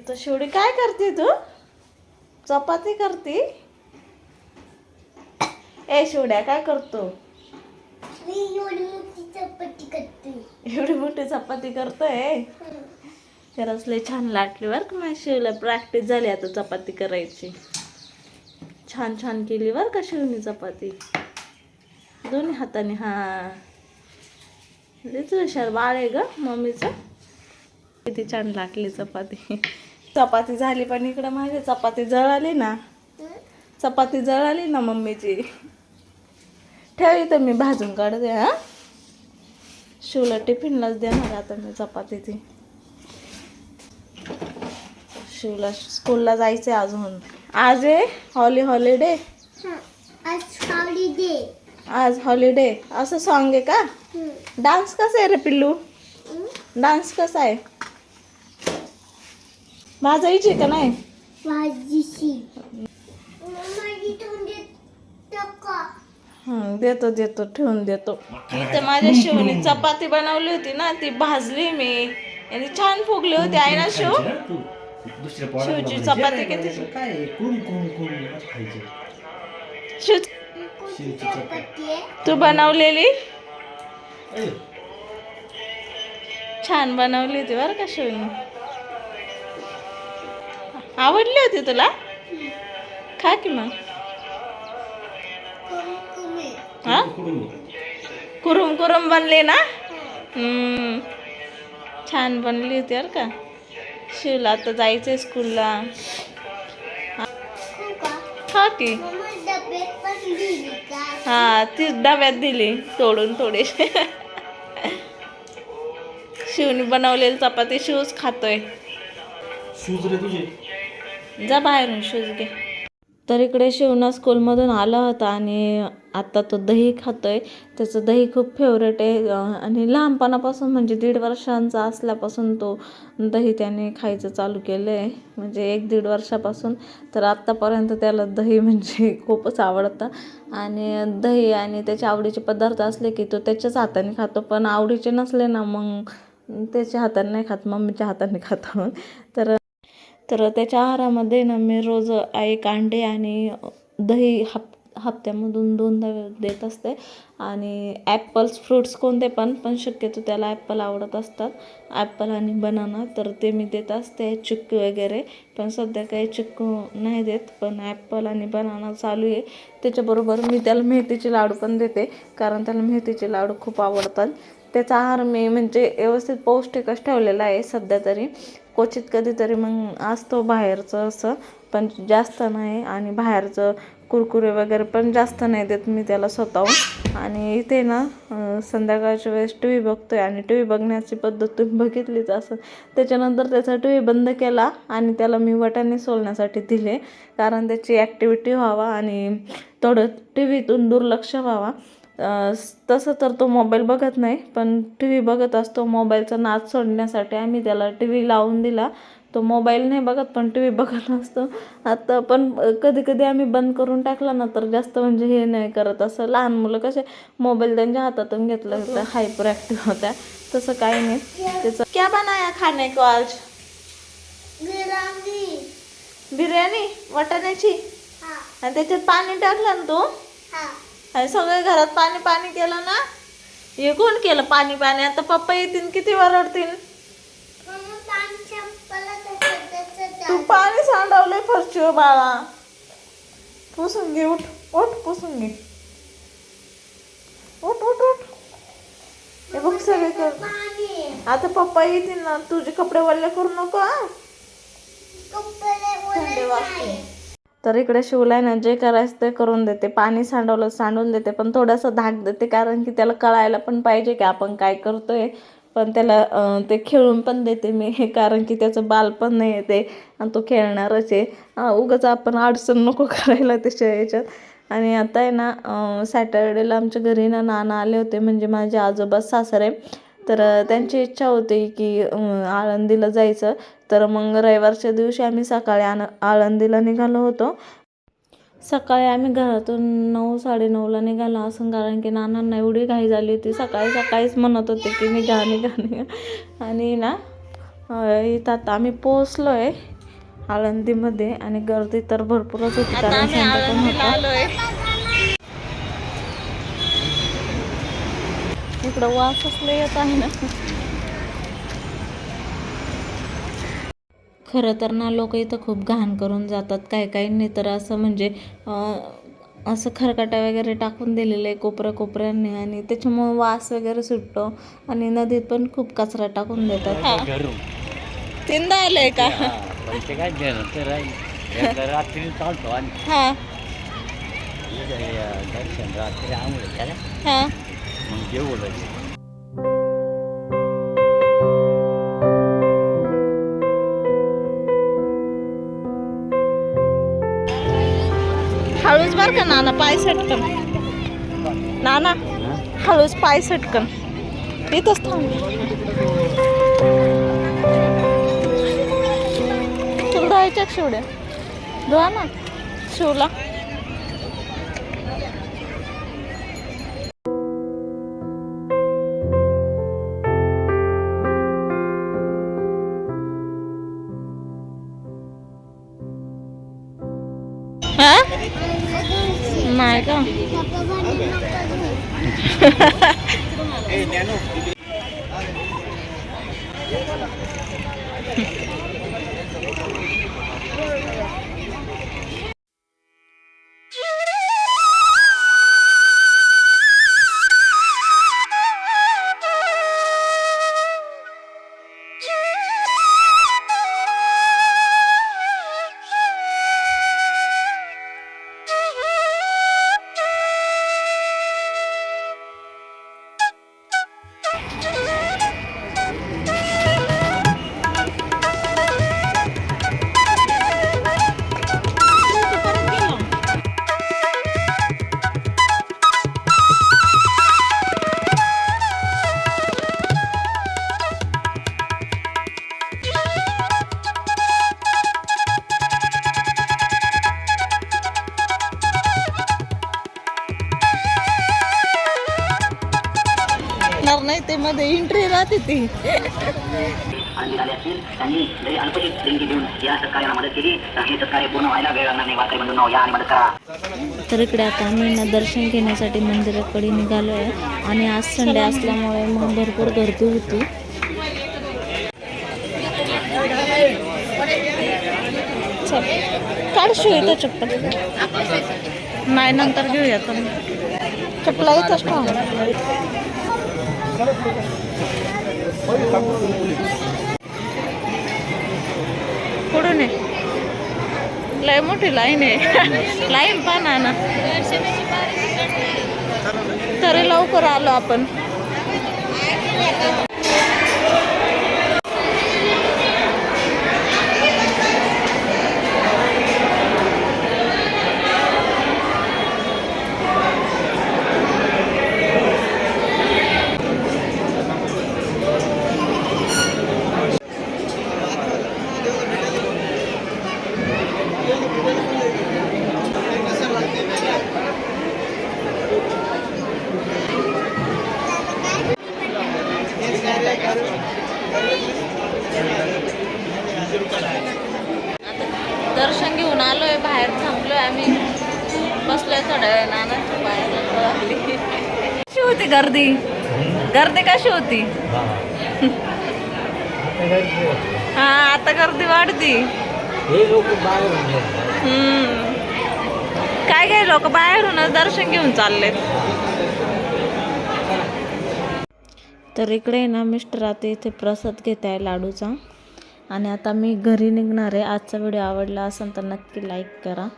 इथं शेवटी काय करते तू? चपाती करते? ए शिवड्या काय करतो? एवढी मोठी चपाती करते. एवढी मोठी चपाती करतोय? खरंच लय छान लाटली बरं का माझ्या शिवला. प्रॅक्टिस झाली आता चपाती करायची. छान छान केली बरं का शिवनी चपाती. दोन्ही हाताने हा. लयच हुशार बाळ आहे ग मम्मीचं. किती छान लाटली चपाती. चपाती झाली पण इकडं माझी चपाती जळाली ना. चपाती जळाली ना मम्मीची. ठेव इथं मी भाजून काढते हा. शिवला टिफिनलाच देणार आता मी चपाती ती शिवला स्कूलला जायचंय अजून. आज आहे हॉली हॉलिडे. आज हॉलिडे. आज हॉलिडे. असं सॉन्ग आहे का? डान्स कसा आहे रे पिल्लू? डान्स कसा आहे? वाजायची का नाही? हं, देतो देतो ठेवून देतो. इथे माझ्या शिवनी चपाती बनवली होती ना ती भाजली मी. आणि छान फुगली होती आहे ना शिव? शिवची चपाती किती? शिव तू बनवलेली? छान बनवली होती बरं का शिवनी. आवडली होती तुला? खा की मग. हा? कुरुम कुरुम बनले ना? छान बनली होती बरं का. शिवला आता जायचंय स्कूलला. हा की. डब्यात दिली हा ती डब्यात दिली तोडून थोडीशी शिवनी बनवलेली चपाती शिवच खातोय. शूज रे तुझे. जा बाहेरून शूज घे. तर इकडे शिवना स्कूलमधून आला होता आणि आता तो दही खातोय. त्याचं दही खूप फेवरेट आहे. आणि लहानपणापासून म्हणजे दीड वर्षांचा असल्यापासून तो दही त्याने खायचं चालू केलं आहे म्हणजे एक दीड वर्षापासून. तर आत्तापर्यंत त्याला दही म्हणजे खूपच आवडतं. आणि दही आणि त्याचे आवडीचे पदार्थ असले की तो त्याच्याच हाताने खातो. पण आवडीचे नसले ना मग त्याच्या हाताने नाही खात मम्मीच्या हाताने खातो. तर तर त्याच्या आहारामध्ये ना मी रोज एक अंडे आणि दही हप हप्त्यामधून दोनदा देत असते. आणि ॲपल्स फ्रूट्स कोणते पण पण शक्यतो त्याला ॲपल आवडत असतात. ॲपल आणि बनाना तर ते मी देत असते. चिक्कू वगैरे पण सध्या काही चिक्कू नाही देत. पण ॲपल आणि बनाना चालू आहे. त्याच्याबरोबर मी त्याला मेथीचे लाडू पण देते कारण त्याला मेथीचे लाडू खूप आवडतात. त्याचा आहार मी म्हणजे व्यवस्थित पौष्टिकच ठेवलेला आहे सध्या तरी. क्वचित कधीतरी मग असतो बाहेरचं असं पण जास्त नाही आणि बाहेरचं कुरकुरे वगैरे पण जास्त नाही देत मी त्याला स्वतःहून. आणि इथे ना संध्याकाळच्या वेळेस टी व्ही बघतो आहे आणि टी व्ही बघण्याची पद्धत तुम्ही बघितलीच असं त्याच्यानंतर त्याचा टी व्ही बंद केला आणि त्याला मी वटाने सोलण्यासाठी दिले. कारण त्याची ॲक्टिव्हिटी व्हावा आणि थोडं टी व्हीतून दुर्लक्ष व्हावा. तसं तर तो मोबाईल बघत नाही पण टी व्ही बघत असतो. मोबाईलचा नाद सोडण्यासाठी आम्ही त्याला टी व्ही लावून दिला. तो मोबाईल नाही बघत पण टी व्ही बघत असतो. आता पण कधी कधी आम्ही बंद करून टाकला ना तर जास्त म्हणजे हे नाही करत. असं लहान मुलं कसे मोबाईल त्यांच्या हातातून घेतलं तर हायपर ॲक्टिव्ह होत्या. तसं काही नाही. त्याचं क्या बनाया खाने को आज? बिर्याणी. बिर्याणी? वाटाण्याची? हा. आणि त्याच्यात पाणी टाकलं ना तू? हा आणि सगळे घरात पाणी पाणी केलं ना? हे कोण केलं पाणी पाणी. आता पप्पा येतील किती वरडतील तू पाणी सांडवलंय फरशीवर बाळा. पुसून घे उठ उठ पुसून घे. उठ उठ उठ. हे बघ सगळे कर. आता पप्पा येतील ना तुझे कपडे वल्ले करू नको हा. कपडे थंडी वाजते. तर इकडे शिवलाय ना जे करायचं ते करून देते. पाणी सांडवलं सांडून देते. पण थोडंसं धाक देते कारण की त्याला कळायला पण पाहिजे की आपण काय करतोय. पण त्याला ते खेळून पण देते मी हे कारण की त्याचं बाल पण नाही येते आणि तो खेळणारच आहे. उगाच आपण अडचण नको करायला त्याच्या याच्यात. आणि आता आहे ना सॅटर्डेला आमच्या घरी ना नाना आले होते म्हणजे माझे आजोबा सासरे. तर त्यांची इच्छा होती की आळंदीला जायचं. तर मग रविवारच्या दिवशी आम्ही सकाळी आण आळंदीला निघालो होतो. सकाळी आम्ही घरातून नऊ साडेनऊला निघालो असं कारण की नानांना एवढी घाई झाली होती. सकाळी सकाळीच म्हणत होते की निघा निघा निघा आणि ना इथं आता आम्ही पोहोचलो आहे आळंदीमध्ये आणि गर्दी तर भरपूरच होती कारण संडे पण होता इकडं वास असले येत आहे ना. खरं तर ना लोक इथं खूप घाण करून जातात. काही काहींनी तर असं म्हणजे असं खरकाटा वगैरे टाकून दिलेलं आहे कोपऱ्या कोपऱ्यांनी आणि त्याच्यामुळे वास वगैरे सुटतो आणि नदीत पण खूप कचरा टाकून देतात. तीनदा आलंय का? रात्री चालतो आणि हा. मग जेवू लगेच हळूच बर का नाना पाय सटकन. नाना हळूच पाय सटकन. इथंच थांब. तुला धुवायच्या शिवड्या? धुवा ना. शिवला. नाही का मध्ये एंट्री राहते ती. आनंदी झाले असतील त्यांनी जरी अल्पशी देणगी देऊन या सत्कार्याला मदत केली. तर हे सत्कार्य पूर्ण व्हायला वेळ लागणार नाही. वारकरी बंधूंनो या आणि मदत करा. तर इकडे आता आम्ही ना दर्शन घेण्यासाठी मंदिराकडे निघालो आहे. आणि आज संडे असल्यामुळे मग भरपूर गर्दी होती. चल काढ शिव इथं चप्पल? नाही नंतर घेऊया तर चप्पला इथंच ठेवा कुठून आहे? लय मोठी लाईन आहे. लाईन पाना ना. तरी लवकर आलो आपण. दर्शन आलो आहे बाहेर आहे आम्ही. बसलोय थोड्या वेळ नानाच्या बाहेर कशी होती गर्दी? गर्दी कशी होती? हा आता गर्दी वाढती. काय काय लोक बाहेरूनच दर्शन घेऊन चाललेत? तर इकडे ना मिस्टर आता इथे प्रसाद घेत आहे लाडूचा. आणि आता मी घरी निघणार आहे. आजचा व्हिडिओ आवडला असेल तर नक्की लाईक करा.